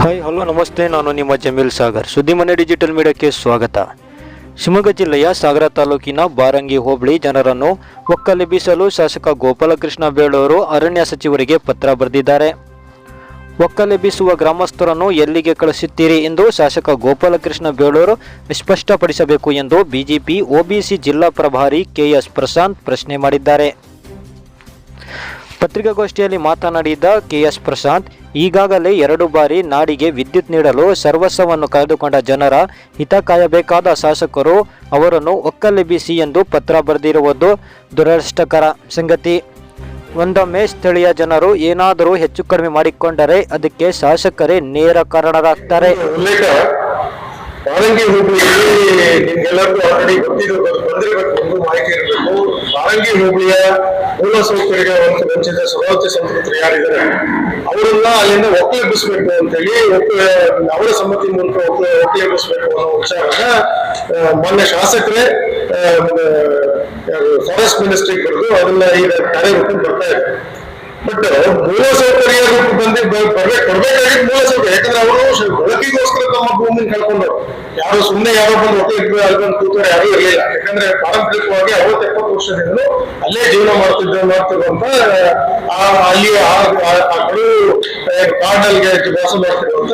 Hi hello ನಮಸ್ತೆ. ನಾನು ನಿಮ್ಮ ಜಮೀಲ್ ಸಾಗರ್. ಸುದ್ದಿಮನೆ ಡಿಜಿಟಲ್ ಮೀಡಿಯಾಕ್ಕೆ ಸ್ವಾಗತ. ಶಿವಮೊಗ್ಗ ಜಿಲ್ಲೆಯ ಸಾಗರ ತಾಲೂಕಿನ ಬಾರಂಗಿ ಹೋಬಳಿ ಜನರನ್ನು ಒಕ್ಕಲೆಬ್ಬಿಸಲು ಶಾಸಕ ಗೋಪಾಲಕೃಷ್ಣ ಬೇಳೂರು ಅರಣ್ಯ ಸಚಿವರಿಗೆ ಪತ್ರ ಬರೆದಿದ್ದಾರೆ. ಒಕ್ಕಲೆಬ್ಬಿಸುವ ಗ್ರಾಮಸ್ಥರನ್ನು ಎಲ್ಲಿಗೆ ಕಳಿಸುತ್ತೀರಿ ಎಂದು ಶಾಸಕ ಗೋಪಾಲಕೃಷ್ಣ ಬೇಳೂರು ಸ್ಪಷ್ಟಪಡಿಸಬೇಕು ಎಂದು ಬಿಜೆಪಿ ಒಬಿಸಿ ಜಿಲ್ಲಾ ಪ್ರಭಾರಿ ಕೆಎಸ್ ಪ್ರಶಾಂತ್ ಪ್ರಶ್ನೆ ಮಾಡಿದ್ದಾರೆ. ಪತ್ರಿಕಾಗೋಷ್ಠಿಯಲ್ಲಿ ಮಾತನಾಡಿದ ಕೆಎಸ್ ಪ್ರಶಾಂತ್, ಈಗಾಗಲೇ ಎರಡು ಬಾರಿ ನಾಡಿಗೆ ವಿದ್ಯುತ್ ನೀಡಲು ಸರ್ವಸ್ವವನ್ನು ಕಳೆದುಕೊಂಡ ಜನರ ಹಿತ ಕಾಯಬೇಕಾದ ಶಾಸಕರು ಅವರನ್ನು ಒಕ್ಕಲೆಬ್ಬಿಸಿ ಎಂದು ಪತ್ರ ಬರೆದಿರುವುದು ದುರದೃಷ್ಟಕರ ಸಂಗತಿ. ಒಂದೊಮ್ಮೆ ಸ್ಥಳೀಯ ಜನರು ಏನಾದರೂ ಹೆಚ್ಚು ಕಡಿಮೆ ಮಾಡಿಕೊಂಡರೆ ಅದಕ್ಕೆ ಶಾಸಕರೇ ನೇರ ಕಾರಣರಾಗ್ತಾರೆ. ಬಾರಂಗಿ ಹೋಬಳಿಯ ಮೂಲ ಸೌಕರ್ಯ ವಂಚ- ವಂಚಿತ ಸ್ವಭಾವತೆ ಸಂಸ್ಕೃತರು ಯಾರಿದ್ದಾರೆ? ಅವರನ್ನ ಅಲ್ಲಿಂದ ಒಕ್ಕಲೆಬ್ಬಿಸ್ಬೇಕು ಅಂತೇಳಿ ಅವರ ಸಮ್ಮತಿ ಮೂಲಕ ಒಕ್ಕ ಒಕ್ಕಲೆಬ್ಬಿಸ್ಬೇಕು ಅನ್ನೋ ವಿಚಾರನ ಮೊನ್ನೆ ಶಾಸಕರೇ ಫಾರೆಸ್ಟ್ ಮಿನಿಸ್ಟ್ರಿ ಕರೆದು ಅದನ್ನ ಈಗ ಕಾರ್ಯರೂಪಕ್ಕೆ ಬರ್ತಾ ಇದೆ ಬಟ್ ಮೂಲ ಸೌಕರ್ಯ ರೂಪ ಬಂದಿ ಕೊಡ್ಬೇಕಾಗಿದ್ದು ಮೂಲ ಸೌಕರ್ಯ. ಯಾಕಂದ್ರೆ ಅವರು ಬೆಳಕಿಗೋಸ್ಕರ ತಮ್ಮ ಭೂಮಿನ ಕಳ್ಕೊಂಡವ್ರು. ಯಾರು ಸುಮ್ಮನೆ ಯಾರೋ ಬಂದು ಒಕ್ಕಲಿಗೆ ಅಲ್ಲಿ ಬಂದು ಕೂತವ್ರು ಯಾರು ಇರಲಿಲ್ಲ. ಯಾಕಂದ್ರೆ ಪಾರಂಪರಿಕವಾಗಿ ಅವರು ವರ್ಷದಿಂದಲೂ ಅಲ್ಲೇ ಜೀವನ ಮಾಡ್ತಿದ್ರು ಮಾಡ್ತಿರುವಂತ ಅಲ್ಲಿ ಕಾಡಲ್ಗೆ ವಾಸ ಮಾಡ್ತಿರುವಂತ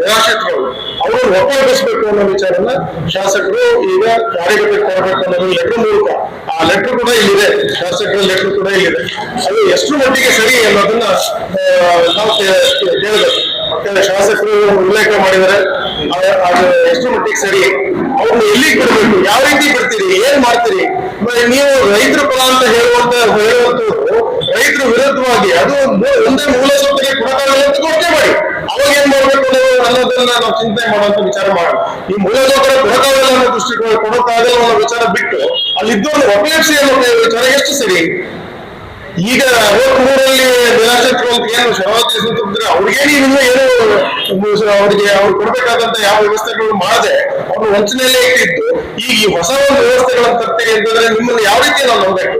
ನಿರಾಶ್ರಿತರು. ಅವರು ಒಪ್ಪಾಗಿಸ್ಬೇಕು ಅನ್ನೋ ವಿಚಾರನ ಶಾಸಕರು ಈಗ ಕಾರ್ಯಗಳಿಗೆ ಕೊಡಬೇಕು ಅನ್ನೋದು ಲೆಟರ್ ಮೂಲಕ. ಆ ಲೆಟರ್ ಕೂಡ ಇಲ್ಲಿದೆ. ಶಾಸಕರ ಲೆಟರ್ ಕೂಡ ಇಲ್ಲಿದೆ. ಅದು ಎಷ್ಟು ಮಟ್ಟಿಗೆ ಸರಿ ಅನ್ನೋದನ್ನ ನಾವು ಕೇಳಬೇಕು ಮತ್ತೆ ಶಾಸಕರು ಉಲ್ಲೇಖ ಮಾಡಿದ್ದಾರೆ. ಅದ- ಎಷ್ಟು ಮಟ್ಟಿಗೆ ಸರಿ? ಅವ್ರನ್ನ ಎಲ್ಲಿಗೆ ಬಿಡಬೇಕು? ಯಾವ ರೀತಿ ಬಿಡ್ತೀರಿ? ಏನ್ ಮಾಡ್ತೀರಿ? ನೀವು ರೈತರ ಪರ ಅಂತ ಹೇಳುವಂತ ಹೇಳುವಂತದ್ದು ರೈತರ ವಿರುದ್ಧವಾಗಿ ಅದು ಒಂದು ಮೂಲ ಸೌಕರ್ಯ ಕೊಡಕ್ಕಾಗಲ್ಲ ಅಂತ ಘೋಷಣೆ ಮಾಡಿ. ಅವಾಗ ಏನ್ ಮಾಡ್ಬೇಕು ಅನ್ನೋದನ್ನ ನಾವು ಚಿಂತನೆ ಮಾಡುವಂತ ವಿಚಾರ ಮಾಡೋಣ. ಈ ಮೂಲ ಸೌಕರ್ಯ ಕೊಡಕ್ಕಾಗಲ್ಲ ಅನ್ನೋ ದೃಷ್ಟಿಕೋನ ಕೊಡಕ್ಕಾಗಲ್ಲ ಅನ್ನೋ ವಿಚಾರ ಬಿಟ್ಟು ಅಲ್ಲಿದ್ದವನು ಒಪಿಎಫ್ಸಿ ಅನ್ನೋ ವಿಚಾರ ಎಷ್ಟು ಸರಿ? ಈಗ ಅರವತ್ ಮೂರಲ್ಲಿ ನಿರಾಶಕ್ತರು ಅಂತ ಏನು ಶರಾವತಿ ಸಂತೃಪ್ತರೆ ಅವ್ರಿಗೆ ನೀವು ಏನು ಅವ್ರಿಗೆ ಅವ್ರು ಕೊಡ್ಬೇಕಾದಂತ ಯಾವ ವ್ಯವಸ್ಥೆಗಳು ಮಾಡದೆ ಅವ್ರು ವಂಚನೆಯಲ್ಲೇ ಇಟ್ಟಿದ್ದು. ಈಗ ಈ ಹೊಸ ಒಂದು ವ್ಯವಸ್ಥೆಗಳನ್ನು ತರ್ತೀವಿ ಅಂತಂದ್ರೆ ನಿಮ್ಮನ್ನು ಯಾವ ರೀತಿ ನಾವು ನಂಬಬೇಕು?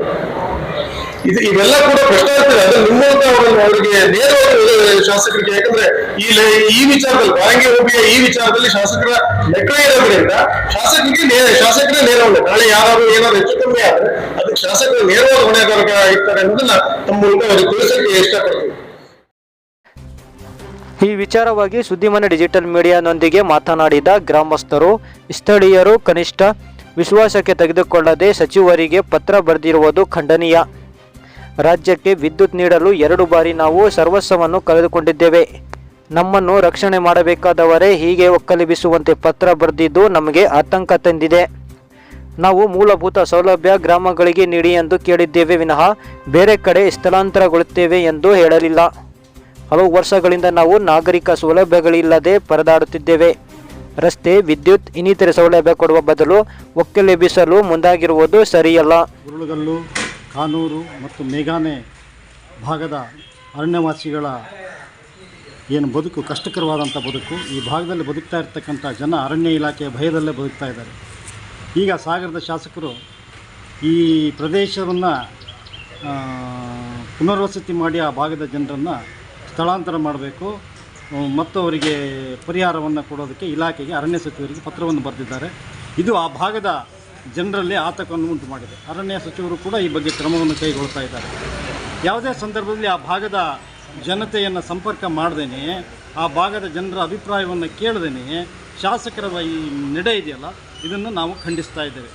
ಇದು ಇವೆಲ್ಲ ಕೂಡ ಇರ್ತದೆ ಅದು ನಿಮ್ಮಂತ ಅವರನ್ನು ಅವರಿಗೆ ನೇರವಾಗಿ ಶಾಸಕರಿಗೆ, ಯಾಕಂದ್ರೆ ಈ ಈ ವಿಚಾರದಲ್ಲಿ ಬಾರಂಗಿ ಹೋಬಳಿಯ ಈ ವಿಚಾರದಲ್ಲಿ ಶಾಸಕರ ಲೆಕ್ಕ ಇರೋದ್ರಿಂದ ಶಾಸಕರಿಗೆ ನೇರ, ಶಾಸಕರೇ ನೇರ ಹೊಣೆ. ನಾಳೆ ಯಾರಾದ್ರೂ ಏನಾದ್ರು ಹೆಚ್ಚು ಕಮ್ಮಿ ಆದ್ರೆ ಅದಕ್ಕೆ ಶಾಸಕರು ನೇರವಾದ ಹೊಣೆಗಾರಿಕೆ ಇರ್ತಾರೆ ಅನ್ನೋದನ್ನ ತಮ್ಮ ಮೂಲಕ ಅವರಿಗೆ ತಿಳಿಸಕ್ಕೆ ಇಷ್ಟಪಡ್ತೀವಿ ಈ ವಿಚಾರವಾಗಿ ಸುದ್ದಿಮನೆ ಡಿಜಿಟಲ್ ಮೀಡಿಯಾನೊಂದಿಗೆ ಮಾತನಾಡಿದ ಗ್ರಾಮಸ್ಥರು, ಸ್ಥಳೀಯರು, ಕನಿಷ್ಠ ವಿಶ್ವಾಸಕ್ಕೆ ತೆಗೆದುಕೊಳ್ಳದೆ ಸಚಿವರಿಗೆ ಪತ್ರ ಬರೆದಿರುವುದು ಖಂಡನೀಯ. ರಾಜ್ಯಕ್ಕೆ ವಿದ್ಯುತ್ ನೀಡಲು ಎರಡು ಬಾರಿ ನಾವು ಸರ್ವಸ್ವವನ್ನು ಕಳೆದುಕೊಂಡಿದ್ದೇವೆ. ನಮ್ಮನ್ನು ರಕ್ಷಣೆ ಮಾಡಬೇಕಾದವರೇ ಹೀಗೆ ಒಕ್ಕಲಿಬಿಸುವಂತೆ ಪತ್ರ ಬರೆದಿದ್ದು ನಮಗೆ ಆತಂಕ ತಂದಿದೆ. ನಾವು ಮೂಲಭೂತ ಸೌಲಭ್ಯ ಗ್ರಾಮಗಳಿಗೆ ನೀಡಿ ಎಂದು ಕೇಳಿದ್ದೇವೆ ವಿನಃ ಬೇರೆ ಕಡೆ ಸ್ಥಳಾಂತರಗೊಳ್ಳುತ್ತೇವೆ ಎಂದು ಹೇಳಲಿಲ್ಲ. ಹಲವು ವರ್ಷಗಳಿಂದ ನಾವು ನಾಗರಿಕ ಸೌಲಭ್ಯಗಳಿಲ್ಲದೆ ಪರದಾಡುತ್ತಿದ್ದೇವೆ. ರಸ್ತೆ, ವಿದ್ಯುತ್, ಇನ್ನಿತರೆ ಸೌಲಭ್ಯ ಕೊಡುವ ಬದಲು ಒಕ್ಕಲೆಬ್ಬಿಸಲು ಮುಂದಾಗಿರುವುದು ಸರಿಯಲ್ಲ. ಉರುಳುಗಲ್ಲು, ಕಾನೂರು ಮತ್ತು ಮೇಘಾನೆ ಭಾಗದ ಅರಣ್ಯವಾಸಿಗಳ ಏನು ಬದುಕು ಕಷ್ಟಕರವಾದಂಥ ಬದುಕು, ಈ ಭಾಗದಲ್ಲಿ ಬದುಕ್ತಾ ಇರ್ತಕ್ಕಂಥ ಜನ ಅರಣ್ಯ ಇಲಾಖೆಯ ಭಯದಲ್ಲೇ ಬದುಕ್ತಾ ಇದ್ದಾರೆ. ಈಗ ಸಾಗರದ ಶಾಸಕರು ಈ ಪ್ರದೇಶವನ್ನು ಪುನರ್ವಸತಿ ಮಾಡಿ ಆ ಭಾಗದ ಜನರನ್ನು ಸ್ಥಳಾಂತರ ಮಾಡಬೇಕು. ಮತ್ತು ಅವರಿಗೆ ಪರಿಹಾರವನ್ನು ಕೊಡೋದಕ್ಕೆ ಇಲಾಖೆಗೆ ಅರಣ್ಯ ಸಚಿವರಿಗೆ ಪತ್ರವನ್ನು ಬರೆದಿದ್ದಾರೆ. ಇದು ಆ ಭಾಗದ ಜನರಲ್ಲಿ ಆತಂಕವನ್ನು ಉಂಟು ಮಾಡಿದೆ. ಅರಣ್ಯ ಸಚಿವರು ಕೂಡ ಈ ಬಗ್ಗೆ ಕ್ರಮವನ್ನು ಕೈಗೊಳ್ತಾ ಇದ್ದಾರೆ. ಯಾವುದೇ ಸಂದರ್ಭದಲ್ಲಿ ಆ ಭಾಗದ ಜನತೆಯನ್ನು ಸಂಪರ್ಕ ಮಾಡ್ದೇನೆ, ಆ ಭಾಗದ ಜನರ ಅಭಿಪ್ರಾಯವನ್ನು ಕೇಳ್ದೇನೆ, ಶಾಸಕರ ಈ ನಡೆ ಇದೆಯಲ್ಲ, ಇದನ್ನು ನಾವು ಖಂಡಿಸ್ತಾ ಇದ್ದೇವೆ.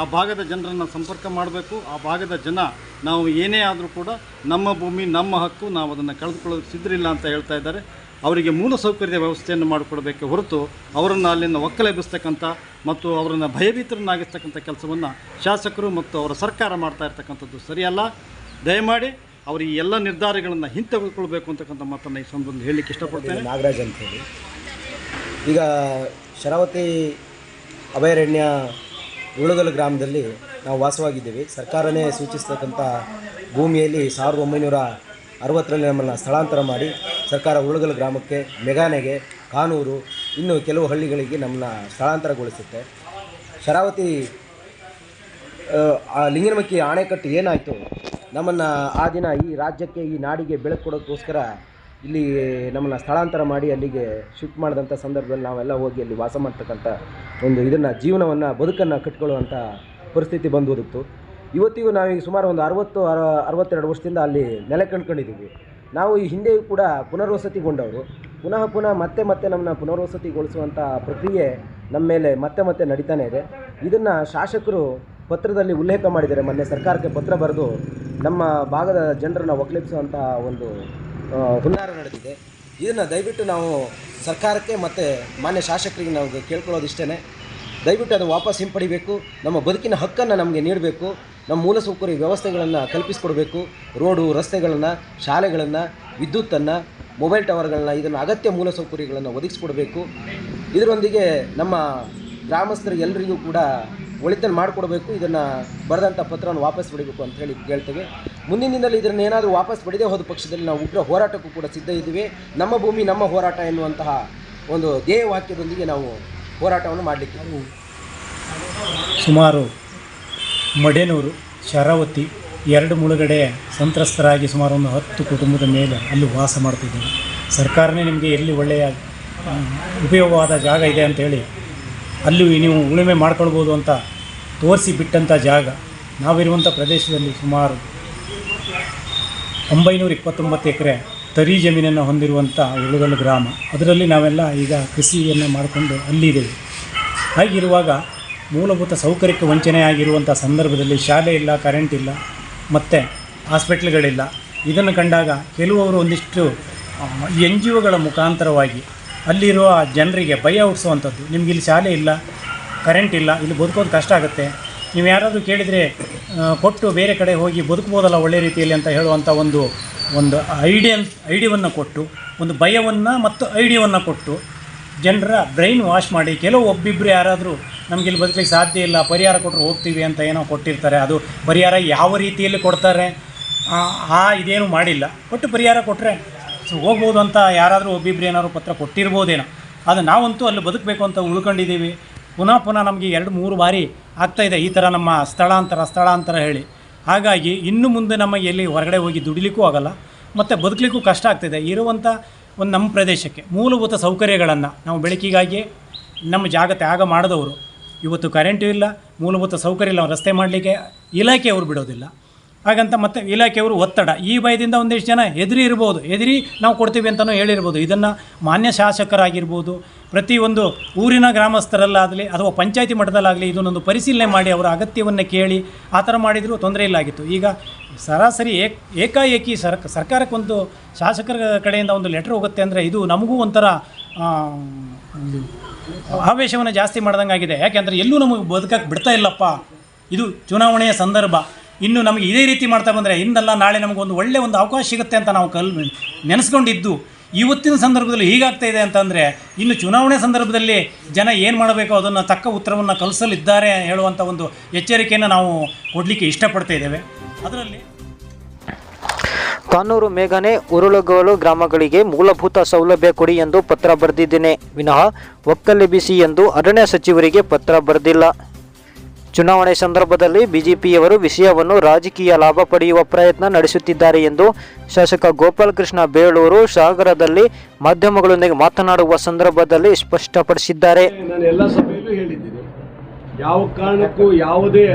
ಆ ಭಾಗದ ಜನರನ್ನು ಸಂಪರ್ಕ ಮಾಡಬೇಕು, ಆ ಭಾಗದ ಜನ ನಾವು ಏನೇ ಆದರೂ ಕೂಡ ನಮ್ಮ ಭೂಮಿ, ನಮ್ಮ ಹಕ್ಕು, ನಾವು ಅದನ್ನು ಕಳೆದುಕೊಳ್ಳೋದಕ್ಕೆ ಸಿದ್ಧರಿಲ್ಲ ಅಂತ ಹೇಳ್ತಾ ಇದ್ದಾರೆ. ಅವರಿಗೆ ಮೂಲಸೌಕರ್ಯ ವ್ಯವಸ್ಥೆಯನ್ನು ಮಾಡಿಕೊಡಬೇಕೆ ಹೊರತು ಅವರನ್ನು ಅಲ್ಲಿಂದ ಒಕ್ಕಲೆಬ್ಬಿಸ್ತಕ್ಕಂಥ ಮತ್ತು ಅವರನ್ನು ಭಯಭೀತರನ್ನಾಗಿಸ್ತಕ್ಕಂಥ ಕೆಲಸವನ್ನು ಶಾಸಕರು ಮತ್ತು ಅವರ ಸರ್ಕಾರ ಮಾಡ್ತಾ ಇರ್ತಕ್ಕಂಥದ್ದು ಸರಿಯಲ್ಲ. ದಯಮಾಡಿ ಅವರು ಈ ಎಲ್ಲ ನಿರ್ಧಾರಗಳನ್ನು ಹಿಂತೆಗೆದುಕೊಳ್ಬೇಕು ಅಂತಕ್ಕಂಥ ಮಾತನ್ನು ಈ ಸಂದರ್ಭದಲ್ಲಿ ಹೇಳಲಿಕ್ಕೆ ಇಷ್ಟಪಡ್ತೇನೆ. ನಾಗರಾಜ್ ಅಂತ ಹೇಳಿ. ಈಗ ಶರಾವತಿ ಅಭಯಾರಣ್ಯ ಉಳುಗಲು ಗ್ರಾಮದಲ್ಲಿ ನಾವು ವಾಸವಾಗಿದ್ದೇವೆ. ಸರ್ಕಾರನೇ ಸೂಚಿಸ್ತಕ್ಕಂಥ ಭೂಮಿಯಲ್ಲಿ ಸಾವಿರದ ಒಂಬೈನೂರ ಅರವತ್ತರಲ್ಲಿ ನಮ್ಮನ್ನು ಸ್ಥಳಾಂತರ ಮಾಡಿ ಸರ್ಕಾರ ಉಳುಗಲು ಗ್ರಾಮಕ್ಕೆ, ಮೆಗಾನೆಗೆ, ಕಾನೂರು, ಇನ್ನು ಕೆಲವು ಹಳ್ಳಿಗಳಿಗೆ ನಮ್ಮನ್ನ ಸ್ಥಳಾಂತರಗೊಳಿಸುತ್ತೆ. ಶರಾವತಿ ಲಿಂಗನಮಕ್ಕಿ ಅಣೆಕಟ್ಟು ಏನಾಯಿತು? ನಮ್ಮನ್ನು ಆ ದಿನ ಈ ರಾಜ್ಯಕ್ಕೆ, ಈ ನಾಡಿಗೆ ಬೆಳಕು ಕೊಡೋಕ್ಕೋಸ್ಕರ ಇಲ್ಲಿ ನಮ್ಮನ್ನು ಸ್ಥಳಾಂತರ ಮಾಡಿ ಅಲ್ಲಿಗೆ ಶಿಫ್ಟ್ ಮಾಡಿದಂಥ ಸಂದರ್ಭದಲ್ಲಿ ನಾವೆಲ್ಲ ಹೋಗಿ ಅಲ್ಲಿ ವಾಸ ಮಾಡ್ತಕ್ಕಂಥ ಒಂದು ಇದನ್ನು, ಜೀವನವನ್ನು ಬದುಕನ್ನು ಕಟ್ಕೊಳ್ಳುವಂಥ ಪರಿಸ್ಥಿತಿ ಬಂದು ಹೋದಿತ್ತು ಇವತ್ತಿಗೂ ನಾವೀಗ ಸುಮಾರು ಒಂದು ಅರವತ್ತು, ಅರ, ಅರವತ್ತೆರಡು ವರ್ಷದಿಂದ ಅಲ್ಲಿ ನೆಲೆ ಕಂಡ್ಕೊಂಡಿದ್ದೀವಿ. ನಾವು ಈ ಹಿಂದೆಯೂ ಕೂಡ ಪುನರ್ವಸತಿಗೊಂಡವರು. ಪುನಃ ಪುನಃ ಮತ್ತೆ ಮತ್ತೆ ನಮ್ಮನ್ನ ಪುನರ್ವಸತಿಗೊಳಿಸುವಂಥ ಪ್ರಕ್ರಿಯೆ ನಮ್ಮ ಮೇಲೆ ಮತ್ತೆ ಮತ್ತೆ ನಡೀತಾನೆ ಇದೆ. ಇದನ್ನು ಶಾಸಕರು ಪತ್ರದಲ್ಲಿ ಉಲ್ಲೇಖ ಮಾಡಿದ್ದಾರೆ. ಮೊನ್ನೆ ಸರ್ಕಾರಕ್ಕೆ ಪತ್ರ ಬರೆದು ನಮ್ಮ ಭಾಗದ ಜನರನ್ನು ಒಕ್ಕಲಿಸುವಂಥ ಒಂದು ಹುನ್ನಾರ ನಡೆದಿದೆ. ಇದನ್ನು ದಯವಿಟ್ಟು ನಾವು ಸರ್ಕಾರಕ್ಕೆ ಮತ್ತು ಮಾನ್ಯ ಶಾಸಕರಿಗೆ ನಾವು ಕೇಳ್ಕೊಳ್ಳೋದಿಷ್ಟೇ ದಯವಿಟ್ಟು ಅದು ವಾಪಸ್ ಹಿಂಪಡಿಬೇಕು. ನಮ್ಮ ಬದುಕಿನ ಹಕ್ಕನ್ನು ನಮಗೆ ನೀಡಬೇಕು. ನಮ್ಮ ಮೂಲಸೌಕರ್ಯ ವ್ಯವಸ್ಥೆಗಳನ್ನು ಕಲ್ಪಿಸಿಕೊಡಬೇಕು. ರೋಡು, ರಸ್ತೆಗಳನ್ನು, ಶಾಲೆಗಳನ್ನು, ವಿದ್ಯುತ್ತನ್ನು, ಮೊಬೈಲ್ ಟವರ್ಗಳನ್ನ, ಇದನ್ನು ಅಗತ್ಯ ಮೂಲಸೌಕರ್ಯಗಳನ್ನು ಒದಗಿಸ್ಕೊಡ್ಬೇಕು. ಇದರೊಂದಿಗೆ ನಮ್ಮ ಗ್ರಾಮಸ್ಥರು ಎಲ್ಲರಿಗೂ ಕೂಡ ಒಳಿತನ್ನು ಮಾಡಿಕೊಡಬೇಕು, ಇದನ್ನು ಬರೆದಂಥ ಪತ್ರವನ್ನು ವಾಪಸ್ ಪಡಿಬೇಕು ಅಂತ ಹೇಳಿ ಕೇಳ್ತೇವೆ. ಮುಂದಿನ ದಿನದಲ್ಲಿ ಇದನ್ನು ಏನಾದರೂ ವಾಪಸ್ ಪಡೆದೇ ಹೋದ ಪಕ್ಷದಲ್ಲಿ ನಾವು ಉಗ್ರ ಹೋರಾಟಕ್ಕೂ ಕೂಡ ಸಿದ್ಧ ಇದ್ದೀವಿ. ನಮ್ಮ ಭೂಮಿ, ನಮ್ಮ ಹೋರಾಟ ಎನ್ನುವಂತಹ ಒಂದು ಧ್ಯೇಯ ವಾಕ್ಯದೊಂದಿಗೆ ನಾವು ಹೋರಾಟವನ್ನು ಮಾಡಲಿಕ್ಕೆ ಸುಮಾರು ಮಡೇನೂರು, ಶರಾವತಿ ಎರಡು ಮುಳುಗಡೆ ಸಂತ್ರಸ್ತರಾಗಿ ಸುಮಾರು ಒಂದು ಹತ್ತು ಕುಟುಂಬದ ಮೇಲೆ ಅಲ್ಲಿ ವಾಸ ಮಾಡ್ತಿದ್ದೇವೆ. ಸರ್ಕಾರನೇ ನಿಮಗೆ ಎಲ್ಲಿ ಒಳ್ಳೆಯ ಉಪಯೋಗವಾದ ಜಾಗ ಇದೆ ಅಂತೇಳಿ ಅಲ್ಲಿ ನೀವು ಉಳುಮೆ ಮಾಡ್ಕೊಳ್ಬೋದು ಅಂತ ತೋರಿಸಿ ಬಿಟ್ಟಂಥ ಜಾಗ ನಾವಿರುವಂಥ ಪ್ರದೇಶದಲ್ಲಿ ಸುಮಾರು ಒಂಬೈನೂರ ಇಪ್ಪತ್ತೊಂಬತ್ತು ಎಕರೆ ತರಿ ಜಮೀನನ್ನು ಹೊಂದಿರುವಂಥ ಉಳುಗಲ್ಲು ಗ್ರಾಮ. ಅದರಲ್ಲಿ ನಾವೆಲ್ಲ ಈಗ ಕೃಷಿಯನ್ನು ಮಾಡಿಕೊಂಡು ಅಲ್ಲಿದ್ದೇವೆ. ಹಾಗಿರುವಾಗ ಮೂಲಭೂತ ಸೌಕರ್ಯಕ್ಕೆ ವಂಚನೆ ಆಗಿರುವಂಥ ಸಂದರ್ಭದಲ್ಲಿ ಶಾಲೆ ಇಲ್ಲ ಕರೆಂಟ್ ಇಲ್ಲ, ಮತ್ತು ಹಾಸ್ಪಿಟ್ಲ್ಗಳಿಲ್ಲ ಇದನ್ನು ಕಂಡಾಗ ಕೆಲವರು ಒಂದಿಷ್ಟು ಎನ್ ಜಿ ಒಗಳ ಮುಖಾಂತರವಾಗಿ ಅಲ್ಲಿರುವ ಜನರಿಗೆ ಭಯ ಹುಟ್ಟಿಸುವಂಥದ್ದು. ನಿಮ್ಗೆ ಇಲ್ಲಿ ಶಾಲೆ ಇಲ್ಲ ಕರೆಂಟ್ ಇಲ್ಲ, ಇಲ್ಲಿ ಬದುಕೋದು ಕಷ್ಟ ಆಗುತ್ತೆ. ನೀವು ಯಾರಾದರೂ ಕೇಳಿದರೆ ಕೊಟ್ಟು ಬೇರೆ ಕಡೆ ಹೋಗಿ ಬದುಕ್ಬೋದಲ್ಲ ಒಳ್ಳೆ ರೀತಿಯಲ್ಲಿ ಅಂತ ಹೇಳುವಂಥ ಒಂದು ಒಂದು ಐಡಿಯನ್ ಐಡಿಯವನ್ನು ಕೊಟ್ಟು, ಒಂದು ಭಯವನ್ನು ಮತ್ತು ಐಡಿಯವನ್ನು ಕೊಟ್ಟು ಜನರ ಬ್ರೈನ್ ವಾಶ್ ಮಾಡಿ ಕೆಲವು ಒಬ್ಬಿಬ್ಬರು ಯಾರಾದರೂ ನಮ್ಗೆ ಇಲ್ಲಿ ಬದುಕಲಿಕ್ಕೆ ಸಾಧ್ಯ ಇಲ್ಲ, ಪರಿಹಾರ ಕೊಟ್ಟರು ಹೋಗ್ತೀವಿ ಅಂತ ಏನೋ ಕೊಟ್ಟಿರ್ತಾರೆ. ಅದು ಪರಿಹಾರ ಯಾವ ರೀತಿಯಲ್ಲಿ ಕೊಡ್ತಾರೆ? ಆ ಇದೇನು ಮಾಡಿಲ್ಲ. ಒಟ್ಟು ಪರಿಹಾರ ಕೊಟ್ಟರೆ ಸೊ ಹೋಗ್ಬೋದು ಅಂತ ಯಾರಾದರೂ ಒಬ್ಬಿಬ್ರು ಏನಾದ್ರು ಪತ್ರ ಕೊಟ್ಟಿರ್ಬೋದೇನೋ. ಅದು ನಾವಂತೂ ಅಲ್ಲಿ ಬದುಕಬೇಕು ಅಂತ ಉಳ್ಕೊಂಡಿದ್ದೀವಿ. ಪುನಃ ಪುನಃ ನಮಗೆ ಎರಡು ಮೂರು ಬಾರಿ ಆಗ್ತಾಯಿದೆ ಈ ಥರ ನಮ್ಮ ಸ್ಥಳಾಂತರ ಸ್ಥಳಾಂತರ ಹೇಳಿ. ಹಾಗಾಗಿ ಇನ್ನು ಮುಂದೆ ನಮಗೆ ಎಲ್ಲಿ ಹೊರಗಡೆ ಹೋಗಿ ದುಡಿಲಿಕ್ಕೂ ಆಗಲ್ಲ. ಮತ್ತು ಬದುಕಲಿಕ್ಕೂ ಕಷ್ಟ ಆಗ್ತಿದೆ. ಇರುವಂಥ ಒಂದು ನಮ್ಮ ಪ್ರದೇಶಕ್ಕೆ ಮೂಲಭೂತ ಸೌಕರ್ಯಗಳನ್ನು ನಾವು ಬೆಳಕಿಗಾಗಿ ನಮ್ಮ ಜಾಗ ತ್ಯಾಗ ಮಾಡಿದವರು. ಇವತ್ತು ಕರೆಂಟು ಇಲ್ಲ, ಮೂಲಭೂತ ಸೌಕರ್ಯ ಇಲ್ಲ, ರಸ್ತೆ ಮಾಡಲಿಕ್ಕೆ ಇಲಾಖೆಯವರು ಬಿಡೋದಿಲ್ಲ. ಹಾಗಂತ ಮತ್ತೆ ಇಲಾಖೆಯವರು ಒತ್ತಡ. ಈ ಭಯದಿಂದ ಒಂದಿಷ್ಟು ಜನ ಎದುರಿ ಇರ್ಬೋದು. ಹೆದರಿ ನಾವು ಕೊಡ್ತೀವಿ ಅಂತಲೂ ಹೇಳಿರ್ಬೋದು. ಇದನ್ನು ಮಾನ್ಯ ಶಾಸಕರಾಗಿರ್ಬೋದು, ಪ್ರತಿಯೊಂದು ಊರಿನ ಗ್ರಾಮಸ್ಥರಲ್ಲಾಗಲಿ ಅಥವಾ ಪಂಚಾಯತಿ ಮಟ್ಟದಲ್ಲಾಗಲಿ ಇದನ್ನೊಂದು ಪರಿಶೀಲನೆ ಮಾಡಿ ಅವರ ಅಗತ್ಯವನ್ನು ಕೇಳಿ ಆ ಥರ ಮಾಡಿದರೂ ತೊಂದರೆ ಇಲ್ಲಾಗಿತ್ತು. ಈಗ ಸರಾಸರಿ ಏಕ್, ಏಕಾಏಕಿ ಸರ್ಕ, ಸರ್ಕಾರಕ್ಕೊಂದು ಶಾಸಕರ ಕಡೆಯಿಂದ ಒಂದು ಲೆಟ್ರ್ ಹೋಗುತ್ತೆ ಅಂದರೆ ಇದು ನಮಗೂ ಒಂಥರ ಆವೇಶವನ್ನು ಜಾಸ್ತಿ ಮಾಡ್ದಂಗೆ ಆಗಿದೆ ಯಾಕೆಂದರೆ ಎಲ್ಲೂ ನಮಗೆ ಬದುಕಕ್ಕೆ ಬಿಡ್ತಾ ಇಲ್ಲಪ್ಪ. ಇದು ಚುನಾವಣೆಯ ಸಂದರ್ಭ. ಇನ್ನು ನಮಗೆ ಇದೇ ರೀತಿ ಮಾಡ್ತಾ ಬಂದರೆ ಇಂದಲ್ಲ ನಾಳೆ ನಮಗೊಂದು ಒಳ್ಳೆಯ ಒಂದು ಅವಕಾಶ ಸಿಗುತ್ತೆ ಅಂತ ನಾವು ಕಲ್ ನೆನೆಸ್ಕೊಂಡಿದ್ದು ಇವತ್ತಿನ ಸಂದರ್ಭದಲ್ಲಿ ಹೀಗಾಗ್ತಾ ಇದೆ ಅಂತಂದರೆ ಇನ್ನು ಚುನಾವಣೆ ಸಂದರ್ಭದಲ್ಲಿ ಜನ ಏನು ಮಾಡಬೇಕು ಅದನ್ನು ತಕ್ಕ ಉತ್ತರವನ್ನು ಕಲಿಸಲಿದ್ದಾರೆ ಹೇಳುವಂಥ ಒಂದು ಎಚ್ಚರಿಕೆಯನ್ನು ನಾವು ಕೊಡಲಿಕ್ಕೆ ಇಷ್ಟಪಡ್ತಾ ಇದ್ದೇವೆ. ಅದರಲ್ಲಿ ಕಾನೂರು ಮೇಘನೆ ಉರುಳುಗೋಲು ಗ್ರಾಮಗಳಿಗೆ ಮೂಲಭೂತ ಸೌಲಭ್ಯ ಕೊಡಿ ಎಂದು ಪತ್ರ ಬರೆದಿದ್ದೇನೆ. ವಿನಃ ಒಕ್ಕಲೆಬ್ಬಿಸಿ ಎಂದು ಅರಣ್ಯ ಸಚಿವರಿಗೆ ಪತ್ರ ಬರೆದಿಲ್ಲ. ಚುನಾವಣೆ ಸಂದರ್ಭದಲ್ಲಿ ಬಿಜೆಪಿಯವರು ವಿಷಯವನ್ನು ರಾಜಕೀಯ ಲಾಭ ಪಡೆಯುವ ಪ್ರಯತ್ನ ನಡೆಸುತ್ತಿದ್ದಾರೆ ಎಂದು ಶಾಸಕ ಗೋಪಾಲಕೃಷ್ಣ ಬೇಳೂರು ಸಾಗರದಲ್ಲಿ ಮಾಧ್ಯಮಗಳೊಂದಿಗೆ ಮಾತನಾಡುವ ಸಂದರ್ಭದಲ್ಲಿ ಸ್ಪಷ್ಟಪಡಿಸಿದ್ದಾರೆ. ಯಾವ ಕಾರಣಕ್ಕೂ ಯಾವುದೇ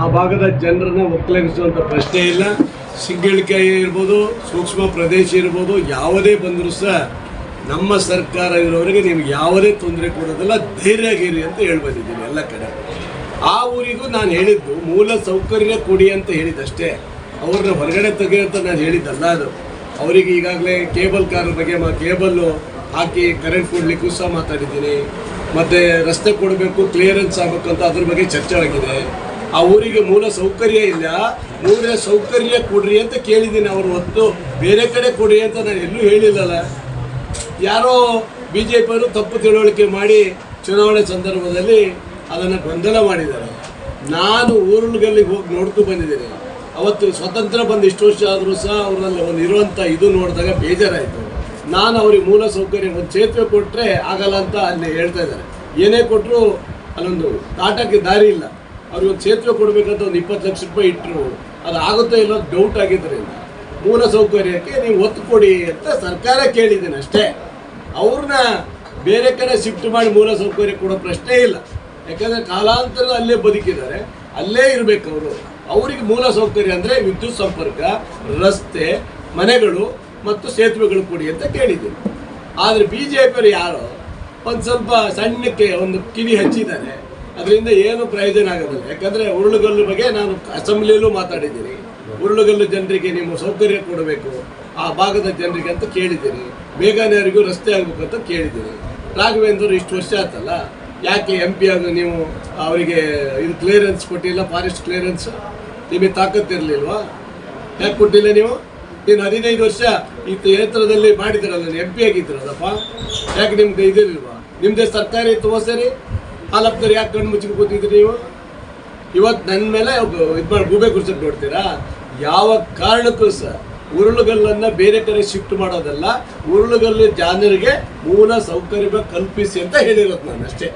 ಆ ಭಾಗದ ಜನರನ್ನ ಒಕ್ಕಲಿಸುವಂತ ಪ್ರಶ್ನೆ ಇಲ್ಲ. ಸಿಗ್ಗಳಿಕೆ ಇರ್ಬೋದು, ಸೂಕ್ಷ್ಮ ಪ್ರದೇಶ ಇರ್ಬೋದು, ಯಾವುದೇ ಬಂದರೂ ಸಹ ನಮ್ಮ ಸರ್ಕಾರ ಇರೋವರೆಗೆ ನಿಮ್ಗೆ ಯಾವುದೇ ತೊಂದರೆ ಕೊಡೋದಿಲ್ಲ, ಧೈರ್ಯಗಿರಿ ಅಂತ ಹೇಳ್ಬಂದಿದ್ದೀನಿ ಎಲ್ಲ ಕಡೆ. ಆ ಊರಿಗೂ ನಾನು ಹೇಳಿದ್ದು, ಮೂಲ ಸೌಕರ್ಯ ಕೊಡಿ ಅಂತ ಹೇಳಿದ್ದಷ್ಟೇ ಅವ್ರನ್ನ ಹೊರಗಡೆ ತೆಗೆ ಅಂತ ನಾನು ಹೇಳಿದ್ದಲ್ಲ ಅದು. ಅವರಿಗೆ ಈಗಾಗಲೇ ಕೇಬಲ್ ಕಾರ್ ಬಗ್ಗೆ ಮಾ, ಕೇಬಲ್ಲು ಹಾಕಿ ಕರೆಂಟ್ ಕೊಡಲಿಕ್ಕೂ ಸಹ ಮಾತಾಡಿದ್ದೀನಿ. ಮತ್ತು ರಸ್ತೆ ಕೊಡಬೇಕು ಕ್ಲಿಯರೆನ್ಸ್ ಆಗಬೇಕು ಅಂತ ಅದ್ರ ಬಗ್ಗೆ ಚರ್ಚೆ ಆಗಿದೆ. ಆ ಊರಿಗೆ ಮೂಲ ಸೌಕರ್ಯ ಇಲ್ಲ. ಮೂಲ ಸೌಕರ್ಯ ಕೊಡ್ರಿ ಅಂತ ಕೇಳಿದ್ದೀನಿ ಅವರು ಹೊತ್ತು. ಬೇರೆ ಕಡೆ ಕೊಡಿ ಅಂತ ನಾನು ಎಲ್ಲೂ ಹೇಳಿಲ್ಲಲ್ಲ. ಯಾರೋ ಬಿ ಜೆ ಪಿಯವರು ತಪ್ಪು ತಿಳುವಳಿಕೆ ಮಾಡಿ ಚುನಾವಣೆ ಸಂದರ್ಭದಲ್ಲಿ ಅದನ್ನು ಗೊಂದಲ ಮಾಡಿದ್ದಾರೆ. ನಾನು ಊರುಗಳಿಗೆ ಹೋಗಿ ನೋಡ್ತು ಬಂದಿದ್ದೀನಿ. ಅವತ್ತು ಸ್ವತಂತ್ರ ಬಂದು ಇಷ್ಟು ವರ್ಷ ಆದರೂ ಸಹ ಅವರಲ್ಲಿ ಒಂದು ಇರುವಂಥ ಇದು ನೋಡಿದಾಗ ಬೇಜಾರಾಯಿತು. ನಾನು ಅವ್ರಿಗೆ ಮೂಲ ಸೌಕರ್ಯ ಒಂದು ಸೇತುವೆ ಕೊಟ್ಟರೆ ಆಗಲ್ಲ ಅಂತ ಅಲ್ಲಿ ಹೇಳ್ತಾ ಇದ್ದಾರೆ. ಏನೇ ಕೊಟ್ಟರು ಅಲ್ಲೊಂದು ದಾಟಕ್ಕೆ ದಾರಿ ಇಲ್ಲ. ಅವ್ರಿಗೆ ಒಂದು ಸೇತುವೆ ಕೊಡಬೇಕಂತ ಒಂದು ಇಪ್ಪತ್ತು ಲಕ್ಷ ರೂಪಾಯಿ ಇಟ್ಟರು ಅದು ಆಗುತ್ತೋ ಇಲ್ಲ ಡೌಟ್ ಆಗಿದ್ದರಿಂದ ಮೂಲ ಸೌಕರ್ಯಕ್ಕೆ ನೀವು ಒತ್ತು ಕೊಡಿ ಅಂತ ಸರ್ಕಾರ ಕೇಳಿದ್ದೀನಿ ಅಷ್ಟೇ. ಅವ್ರನ್ನ ಬೇರೆ ಕಡೆ ಶಿಫ್ಟ್ ಮಾಡಿ ಮೂಲ ಸೌಕರ್ಯ ಕೊಡೋ ಪ್ರಶ್ನೆ ಇಲ್ಲ. ಯಾಕಂದ್ರೆ ಕಾಲಾಂತರ ಅಲ್ಲೇ ಬದುಕಿದ್ದಾರೆ, ಅಲ್ಲೇ ಇರಬೇಕು ಅವರು. ಅವರಿಗೆ ಮೂಲ ಸೌಕರ್ಯ ಅಂದರೆ ವಿದ್ಯುತ್ ಸಂಪರ್ಕ, ರಸ್ತೆ, ಮನೆಗಳು ಮತ್ತು ಸೇತುವೆಗಳು ಕೊಡಿ ಅಂತ ಕೇಳಿದ್ದೀನಿ. ಆದರೆ ಬಿ ಜೆ ಪಿಯವರು ಯಾರೋ ಒಂದು ಸ್ವಲ್ಪ ಸಣ್ಣಕ್ಕೆ ಒಂದು ಕಿವಿ ಹಚ್ಚಿದ್ದಾರೆ. ಅದರಿಂದ ಏನು ಪ್ರಯೋಜನ ಆಗೋದಿಲ್ಲ. ಯಾಕಂದರೆ ಉರುಳುಗಲ್ಲು ಬಗ್ಗೆ ನಾನು ಅಸೆಂಬ್ಲಿಯಲ್ಲೂ ಮಾತಾಡಿದ್ದೀನಿ. ಉರುಳುಗಲ್ಲು ಜನರಿಗೆ ನಿಮ್ಮ ಸೌಕರ್ಯ ಕೊಡಬೇಕು. ಆ ಭಾಗದ ಜನರಿಗೆ ಅಂತ ಕೇಳಿದ್ದೀನಿ. ಬೇಗನೆಯವರಿಗೂ ರಸ್ತೆ ಆಗಬೇಕು ಅಂತ ಕೇಳಿದ್ದೀನಿ. ರಾಘವೇಂದ್ರ ಇಷ್ಟು ವರ್ಷ ಆಯ್ತಲ್ಲ ಯಾಕೆ ಎಂ ಪಿ ಆಗ ನೀವು ಅವರಿಗೆ ಇದು ಕ್ಲಿಯರೆನ್ಸ್ ಕೊಟ್ಟಿಲ್ಲ ಫಾರೆಸ್ಟ್ ಕ್ಲಿಯರೆನ್ಸ್ ನಿಮಗೆ ತಾಕತ್ತಿರಲಿಲ್ವಾ ಯಾಕೆ ಕೊಟ್ಟಿಲ್ಲ ನೀವು? ನೀನು ಹದಿನೈದು ವರ್ಷ ಈ ಕ್ಷೇತ್ರದಲ್ಲಿ ಮಾಡಿದಿರಲ್ಲ ಎಂ ಪಿ ಆಗಿದ್ದೀರಲ್ಲಪ್ಪ ಯಾಕೆ ನಿಮ್ಗೆ ಇದಿರಲಿಲ್ವಾ ನಿಮ್ಮದೇ ಸರ್ಕಾರಿ ಇತ್ತು ಸರಿ? ಯಾಕೆ ಕಣ್ಣು ಮುಚ್ಚಿಗೆ ಕೂತಿದ್ರಿ ನೀವು? ಇವತ್ತು ನನ್ನ ಮೇಲೆ ಇದು ಮಾಡಿ ಗೂಬೆ ಕುರ್ಸಕ್ಕೆ ನೋಡ್ತೀರಾ? ಯಾವ ಕಾರಣಕ್ಕೂ ಸಹ. ಉರುಳುಗಲ್ಲನ್ನು ಬೇರೆ ಕಡೆ ಶಿಫ್ಟ್ ಮಾಡೋದಲ್ಲ ಉರುಳುಗಲ್ಲು ಜನರಿಗೆ ಮೂಲ ಸೌಕರ್ಯ ಕಲ್ಪಿಸಿ ಅಂತ ಹೇಳಿರೋದು ನಾನು ಅಷ್ಟೇ